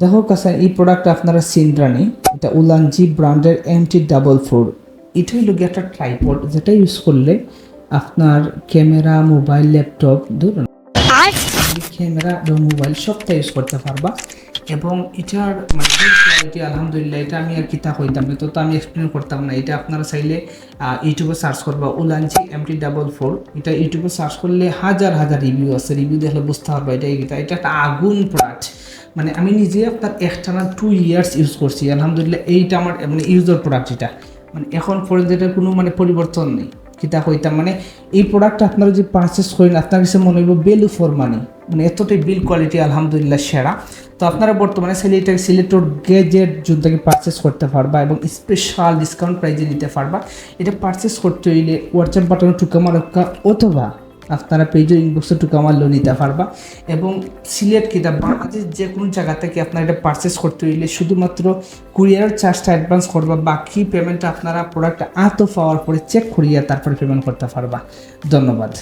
দেখো কাছে এই প্রোডাক্ট আপনারা সিনরানি এটা উলানজি ব্র্যান্ডের এমটি ডাবল ফোর এটা হইল গিয়ে একটা ট্রাইপড যেটা ইউজ করলে আপনার ক্যামেরা মোবাইল ল্যাপটপ ধরুন ক্যামেরা এবং মোবাইল সবটা ইউজ করতে পারবা। এবং এটার মানে কোয়ালিটি আলহামদুলিল্লাহ এটা আমি আর কিতা হইতাম না তো তো আমি এক্সপ্লেন করতাম না। এটা আপনারা চাইলে ইউটিউবে সার্চ করবা উলানজি এমটি ডাবল ফোর এটা ইউটিউবে সার্চ করলে হাজার হাজার রিভিউ আছে রিভিউ দেখলে বুঝতে পারবা এটা এটা এটা একটা আগুন প্রোডাক্ট মানে আমি নিজে আপনার একটানা টু ইয়ার্স ইউজ করছি, আলহামদুলিল্লাহ এইটা আমার মানে ইউজার প্রোডাক্ট এটা। মানে এখন পর্যন্ত এটার কোনো মানে পরিবর্তন নেই, কিতা কইতাম মানে এই প্রোডাক্ট আপনারা যে পারচেস করেন, আপনার কাছে মনে হইব বেলু ফর মানি মানে এতটাই বিল কোয়ালিটি আলহামদুলিল্লাহ, সেরা। তো আপনারা বর্তমানে সিলেক্টেড সিলেক্টর গেজেট যোনটাকে পারচেস করতে পারবা এবং স্পেশাল ডিসকাউন্ট প্রাইজে নিতে পারবা, এটা পারচেস করতে হইলে হোয়াটসঅ্যাপ বাটনে টুকামা রক্ষা অথবা আপনারা পেজের ইনবক্সে টুকু আমার লোন নিতে পারবা। এবং সিলেট কিতাব বাংলাদেশ যে কোনো জায়গা থেকে আপনারা এটা পারচেস করতে হইলে শুধুমাত্র কুরিয়ার চার্জটা অ্যাডভান্স করবা, বাকি পেমেন্টটা আপনারা প্রোডাক্ট আত পাওয়ার পরে চেক করিয়া তারপরে পেমেন্ট করতে পারবা। ধন্যবাদ।